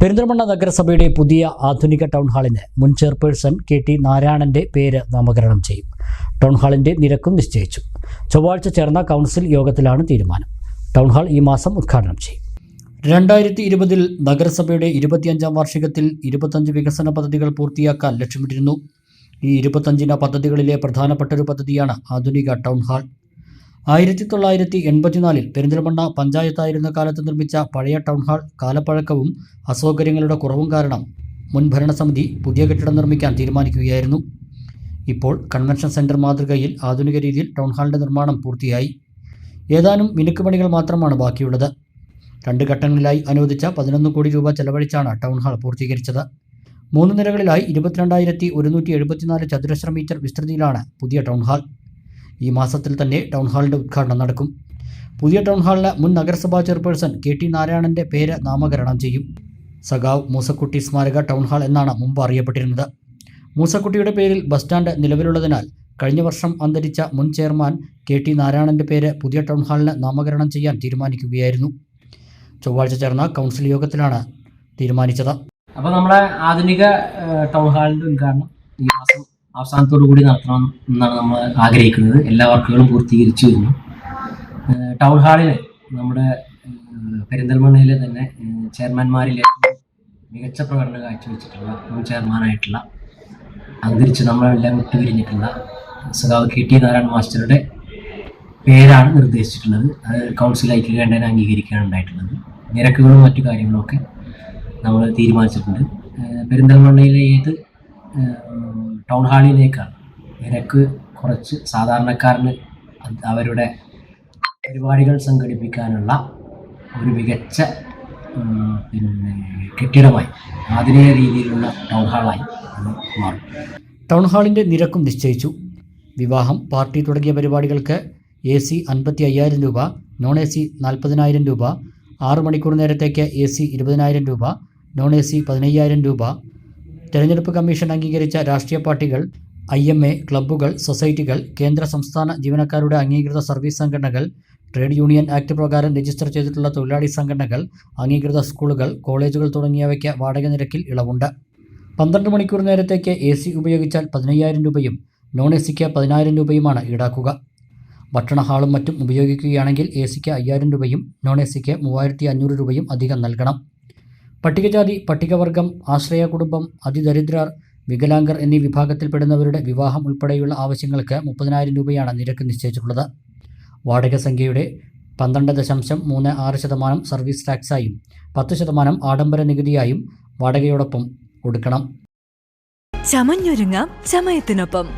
പെരിന്തൽമണ്ണ നഗരസഭയുടെ പുതിയ ആധുനിക ടൗൺ ഹാളിന് മുൻ ചെയർപേഴ്സൺ കെ ടി നാരായണന്റെ പേര് നാമകരണം ചെയ്യും. ടൗൺ ഹാളിന്റെ നിരക്കും നിശ്ചയിച്ചു. ചൊവ്വാഴ്ച ചേർന്ന കൗൺസിൽ യോഗത്തിലാണ് തീരുമാനം. ടൗൺ ഹാൾ ഈ മാസം ഉദ്ഘാടനം ചെയ്യും. രണ്ടായിരത്തി ഇരുപതിൽ നഗരസഭയുടെ ഇരുപത്തിയഞ്ചാം വാർഷികത്തിൽ ഇരുപത്തഞ്ച് വികസന പദ്ധതികൾ പൂർത്തിയാക്കാൻ ലക്ഷ്യമിട്ടിരുന്നു. ഈ ഇരുപത്തഞ്ചിന പദ്ധതികളിലെ പ്രധാനപ്പെട്ട ഒരു പദ്ധതിയാണ് ആധുനിക ടൗൺ ഹാൾ. ആയിരത്തി തൊള്ളായിരത്തി എൺപത്തിനാലിൽ പെരിന്തൽമണ്ണ പഞ്ചായത്തായിരുന്ന കാലത്ത് നിർമ്മിച്ച പഴയ ടൗൺ ഹാൾ കാലപ്പഴക്കവും അസൗകര്യങ്ങളുടെ കുറവും കാരണം മുൻ ഭരണസമിതി പുതിയ കെട്ടിടം നിർമ്മിക്കാൻ തീരുമാനിക്കുകയായിരുന്നു. ഇപ്പോൾ കൺവെൻഷൻ സെന്റർ മാതൃകയിൽ ആധുനിക രീതിയിൽ ടൗൺ ഹാളിന്റെ നിർമ്മാണം പൂർത്തിയായി. ഏതാനും മിനുക്ക് പണികൾ മാത്രമാണ് ബാക്കിയുള്ളത്. രണ്ട് ഘട്ടങ്ങളിലായി അനുവദിച്ച പതിനൊന്ന് കോടി രൂപ ചെലവഴിച്ചാണ് ടൗൺ ഹാൾ പൂർത്തീകരിച്ചത്. മൂന്ന് നിലകളിലായി ഇരുപത്തിരണ്ടായിരത്തി ഒരുന്നൂറ്റി എഴുപത്തിനാല് ചതുരശ്ര മീറ്റർ വിസ്തൃതിയിലാണ് പുതിയ ടൗൺ ഹാൾ. ഈ മാസത്തിൽ തന്നെ ടൗൺ ഹാളിന്റെ ഉദ്ഘാടനം നടക്കും. പുതിയ ടൗൺ ഹാളിന് മുൻ നഗരസഭാ ചെയർപേഴ്സൺ കെ ടി നാരായണന്റെ പേര് നാമകരണം ചെയ്യും. സഖാവ് മൂസക്കുട്ടി സ്മാരക ടൗൺ ഹാൾ എന്നാണ് മുമ്പ് അറിയപ്പെട്ടിരുന്നത്. മൂസക്കുട്ടിയുടെ പേരിൽ ബസ് സ്റ്റാൻഡ് നിലവിലുള്ളതിനാൽ കഴിഞ്ഞ വർഷം അന്തരിച്ച മുൻ ചെയർമാൻ കെ ടി നാരായണന്റെ പേര് പുതിയ ടൗൺ ഹാളിന് നാമകരണം ചെയ്യാൻ തീരുമാനിക്കുകയായിരുന്നു. ചൊവ്വാഴ്ച ചേർന്ന കൗൺസിൽ യോഗത്തിലാണ് തീരുമാനിച്ചത്. അപ്പോൾ നമ്മുടെ ആധുനിക ടൗൺ ഹാളിന്റെ ഉദ്ഘാടനം ഈ മാസം അവസാനത്തോടു കൂടി നടത്തണം എന്നാണ് നമ്മൾ ആഗ്രഹിക്കുന്നത്. എല്ലാ വർക്കുകളും പൂർത്തീകരിച്ചു വരുന്നു. ടൗൺ ഹാളിൽ നമ്മുടെ പെരിന്തൽമണ്ണയിലെ തന്നെ ചെയർമാൻമാരിൽ മികച്ച പ്രകടനം കാഴ്ചവെച്ചിട്ടുള്ള മുൻ ചെയർമാനായിട്ടുള്ള അന്തരിച്ച് നമ്മളെല്ലാം വിട്ടുപിരിഞ്ഞിട്ടുള്ള സഖാവ് കെ ടി നാരായണ മാസ്റ്ററുടെ പേരാണ് നിർദ്ദേശിച്ചിട്ടുള്ളത്. അത് കൗൺസിൽ ഐക്യകണ്ഠേന അംഗീകരിക്കുകയാണ് ഉണ്ടായിട്ടുള്ളത്. നിരക്കുകളും മറ്റു കാര്യങ്ങളൊക്കെ നമ്മൾ തീരുമാനിച്ചിട്ടുണ്ട്. പെരിന്തൽമണ്ണയിലെ ഏത് ടൗൺ ഹാളിലേക്കാണ്. നിരക്ക് കുറച്ച് സാധാരണക്കാരന് അവരുടെ പരിപാടികൾ സംഘടിപ്പിക്കാനുള്ള ഒരു മികച്ച പിന്നെ കെട്ടിടമായി ആധുനിക രീതിയിലുള്ള ടൗൺ ഹാളായി മാറും. ടൗൺ ഹാളിന്റെ നിരക്കും നിശ്ചയിച്ചു. വിവാഹം പാർട്ടി തുടങ്ങിയ പരിപാടികൾക്ക് എ സി അൻപത്തി അയ്യായിരം രൂപ നോൺ എ സി നാൽപ്പതിനായിരം രൂപ ആറ് മണിക്കൂർ നേരത്തേക്ക് എ സി ഇരുപതിനായിരം രൂപ നോൺ എ സി പതിനയ്യായിരം രൂപ തെരഞ്ഞെടുപ്പ് കമ്മീഷൻ അംഗീകരിച്ച രാഷ്ട്രീയ പാർട്ടികൾ ഐ എം എ ക്ലബ്ബുകൾ സൊസൈറ്റികൾ കേന്ദ്ര സംസ്ഥാന ജീവനക്കാരുടെ അംഗീകൃത സർവീസ് സംഘടനകൾ ട്രേഡ് യൂണിയൻ ആക്ട് പ്രകാരം രജിസ്റ്റർ ചെയ്തിട്ടുള്ള തൊഴിലാളി സംഘടനകൾ അംഗീകൃത സ്കൂളുകൾ കോളേജുകൾ തുടങ്ങിയവയ്ക്ക് വാടക നിരക്കിൽ ഇളവുണ്ട്. പന്ത്രണ്ട് മണിക്കൂർ നേരത്തേക്ക് എ സി ഉപയോഗിച്ചാൽ പതിനയ്യായിരം രൂപയും നോൺ എ സിക്ക് പതിനായിരം രൂപയുമാണ് ഈടാക്കുക. ഭക്ഷണ ഹാളും മറ്റും ഉപയോഗിക്കുകയാണെങ്കിൽ എ സിക്ക് അയ്യായിരം രൂപയും നോൺ എ സിക്ക് മൂവായിരത്തി അഞ്ഞൂറ് രൂപയും അധികം നൽകണം. പട്ടികജാതി പട്ടികവർഗം ആശ്രയ കുടുംബം അതിദരിദ്രർ വികലാംഗർ എന്നീ വിഭാഗത്തിൽപ്പെടുന്നവരുടെ വിവാഹം ഉൾപ്പെടെയുള്ള ആവശ്യങ്ങൾക്ക് മുപ്പതിനായിരം രൂപയാണ് നിരക്ക് നിശ്ചയിച്ചിട്ടുള്ളത്. വാടക സംഖ്യയുടെ പന്ത്രണ്ട് ദശാംശം മൂന്ന് ആറ് ശതമാനം സർവീസ് ടാക്സായും പത്ത് ശതമാനം ആഡംബര നികുതിയായും വാടകയോടൊപ്പം കൊടുക്കണം. ചമഞ്ഞൊരുങ്ങാം ചമയത്തിനൊപ്പം.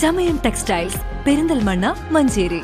ചമയം ടെക്സ്റ്റൈൽസ് പെരിന്തൽമണ്ണ മഞ്ചേരി.